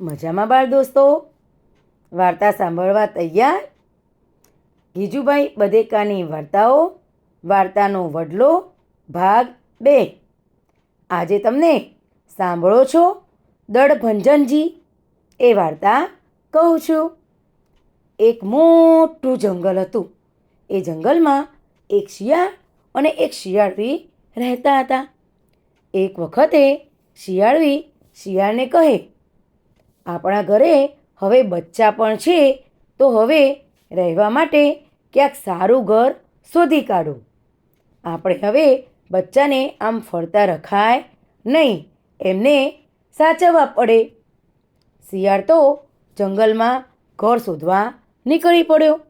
મજામાં બાળ દોસ્તો? વાર્તા સાંભળવા તૈયાર? ગીજુભાઈ બધેકાની વાર્તાઓ, વાર્તાનો વડલો, ભાગ બે. આજે તમને સાંભળો છો દળભંજનજી એ વાર્તા કહું છું. એક મોટું જંગલ હતું. એ જંગલમાં એક શિયાળ અને એક શિયાળવી રહેતા હતા. એક વખતે શિયાળવી શિયાળને કહે આપણા ઘરે હવે બચ્ચા પણ છે, તો હવે રહેવા માટે ક્યાંક સારું ઘર શોધી કાઢો. આપણે હવે બચ્ચાને આમ ફરતા રખાય નહીં, એમને સાચવવા પડે. શિયાળ તો જંગલમાં ઘર શોધવા નીકળી પડ્યો.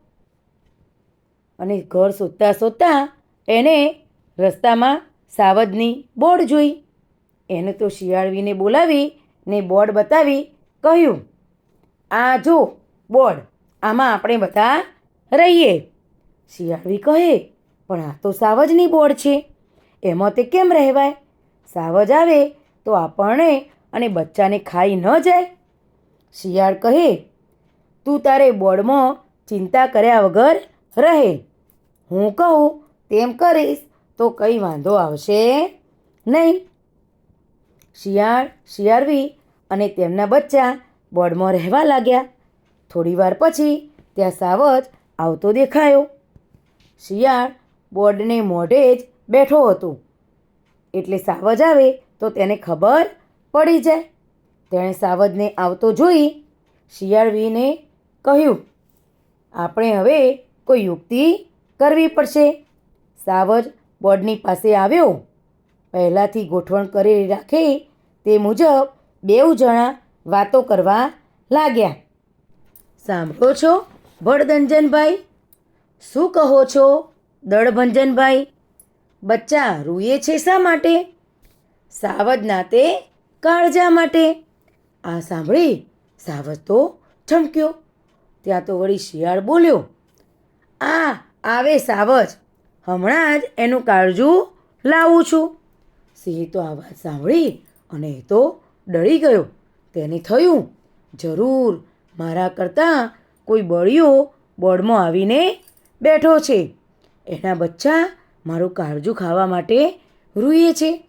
અને ઘર શોધતા શોધતા એને રસ્તામાં સાવજની બોર્ડ જોઈ. એને તો શિયાળવીને બોલાવી ને બોર્ડ બતાવી કહ્યું, આ જો બોર્ડ આમાં આપણે બધા રહીએ. શિયાળવી કહે, પણ આ તો સાવજની બોર્ડ છે. એમાં તે કેમ રહેવાય? સાવજ આવે તો આપણને અને બચ્ચાને ખાઈ ન જાય. શિયાળ કહે, તું તારે બોર્ડમાં ચિંતા કર્યા વગર રહે. હું કહું, તેમ કરીશ તો કંઈ વાંધો આવશે નહીં. શિયાળ શિયાળવી અને તેમના બચ્ચા બોર્ડમાં રહેવા લાગ્યા. થોડીવાર પછી ત્યાં સાવજ આવતો દેખાયો. શિયાળ બોર્ડને મોઢે જ બેઠો હતો. એટલે સાવજ આવે તો તેને ખબર પડી જાય. તેણે સાવજને આવતો જોઈ શિયાળવીને કહ્યું, આપણે હવે કોઈ યુક્તિ કરવી પડશે. સાવજ બોર્ડની પાસે આવ્યો. પહેલાંથી ગોઠવણ કરી રાખી તે મુજબ બેઉ જણા વાતો કરવા લાગ્યા. સાંભળો છો ભડદંજનભાઈ શું કહો છો, દળભંજનભાઈ? બચ્ચા રૂએ છે શા માટે? સાવજ નાતે કાળજા માટે. આ સાંભળી, સાવજ તો ચમક્યો ત્યાં તો વળી શિયાળ બોલ્યો. આ આવે સાવજ, હમણાં જ એનું કાળજું લાવું છું. સિંહ તો આ વાત સાંભળી અને એ તો ડરી ગયો. તેને થયું, જરૂર, મારા કરતાં કોઈ બળિયો બોર્ડમાં આવીને બેઠો છે. એના બચ્ચા મારું કાળજું ખાવા માટે રૂએ છે.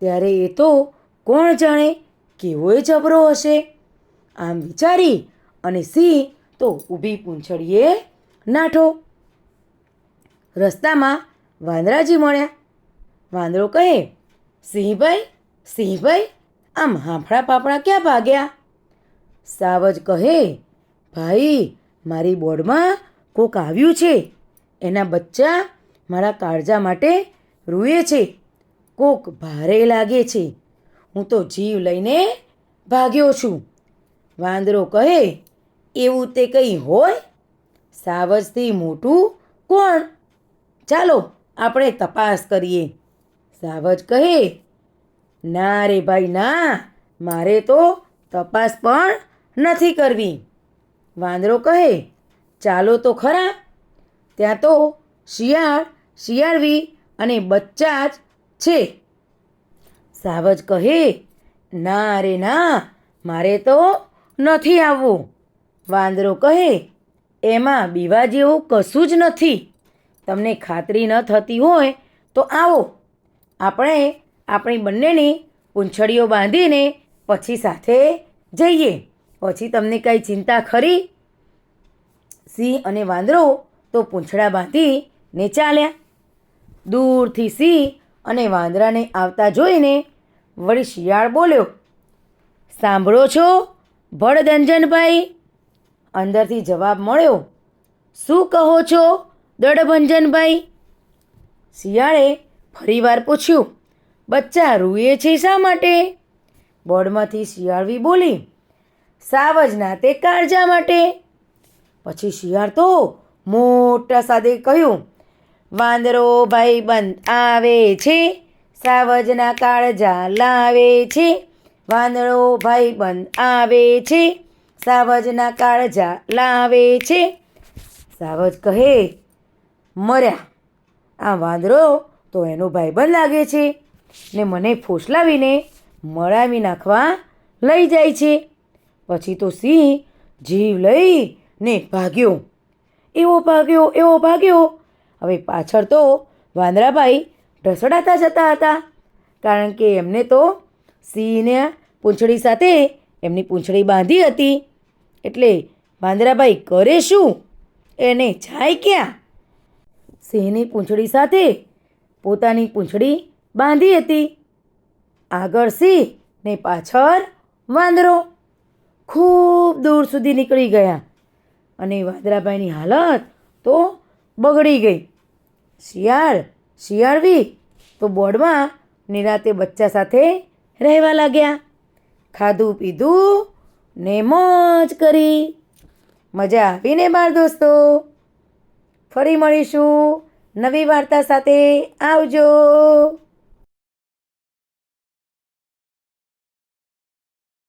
ત્યારે એ તો કોણ જાણે કેવોય જબરો હશે. આમ વિચારી અને સિંહ તો ઊભી પૂંછડીએ નાઠો. રસ્તામાં વાંદરાજી મળ્યા. વાંદરો કહે, સિંહભાઈ સિંહભાઈ આમ હાંફળા પાપડા ક્યાં ભાગ્યા? સાવજ કહે, ભાઈ, મારી બોર્ડમાં કોક આવ્યું છે. એના બચ્ચા મારા કાળજા માટે રૂએ છે. કોક ભારે લાગે છે. હું તો જીવ લઈને ભાગ્યો છું. વાંદરો કહે, એવું તે કંઈ હોય? સાવજથી મોટું કોણ? ચાલો, આપણે તપાસ કરીએ. સાવજ કહે ના રે ભાઈ, ના. મારે તો તપાસ પણ નથી કરવી. વાંદરો કહે, ચાલો તો ખરા. ત્યાં તો શિયાળ, શિયાળવી અને બચ્ચા જ છે. સાવજ કહે, ના રે, ના. મારે તો નથી આવવું. વાંદરો કહે, એમાં બીવા જેવું કશું જ નથી. તમને ખાતરી ન થતી હોય તો આવો. આપણે આપણી બંનેની પૂંછડીઓ બાંધીને પછી સાથે જઈએ. પછી તમને કાંઈ ચિંતા ખરી? સિંહ અને વાંદરો તો પૂંછડા બાંધીને ચાલ્યા. દૂરથી સિંહ અને વાંદરાને આવતા જોઈને વળી શિયાળ બોલ્યો, સાંભળો છો, ભળદંજનભાઈ? અંદરથી જવાબ મળ્યો, શું કહો છો દડભંજનભાઈ? શિયાળે ફરીવાર પૂછ્યું બચ્ચા રૂએ છે શા માટે? બોર્ડમાંથી શિયાળવી બોલી, સાવજના તે કાળજા માટે. પછી શિયાળ તો મોટા સાદે કહ્યું, વાંદરો ભાઈ બંધ આવે છે, સાવજના કાળજા લાવે છે, વાંદરો ભાઈ બંધ આવે છે, સાવજના કાળજા લાવે છે. સાવજ કહે, મર્યા, આ વાંદરો તો એનો ભાઈબંધ લાગે છે. ને મને ફોસલાવીને મળાવી નાખવા લઈ જાય છે. પછી તો સિંહ જીવ લઈ ને ભાગ્યો. એવો ભાગ્યો એવો ભાગ્યો. હવે પાછળ તો વાંદરાભાઈ ઢસડાતા જતા હતા. કારણ કે એમને તો સિંહને પૂંછડી સાથે એમની પૂંછડી બાંધી હતી. એટલે વાંદરાભાઈ કરે શું? એને જાય ક્યાં? સિંહની પૂંછડી સાથે પોતાની પૂંછડી બાંધી હતી. આગળ સિંહ ને પાછળ વાંદરો ખૂબ દૂર સુધી નીકળી ગયા અને વાંદરાભાઈની હાલત તો બગડી ગઈ. શિયાળ, શિયાળવી તો બોર્ડમાં નિરાતે બચ્ચા સાથે રહેવા લાગ્યા. ખાધું, પીધું ને મોજ કરી. મજા આવીને બાળ દોસ્તો. ફરી મળીશું નવી વાર્તા સાથે. આવજો.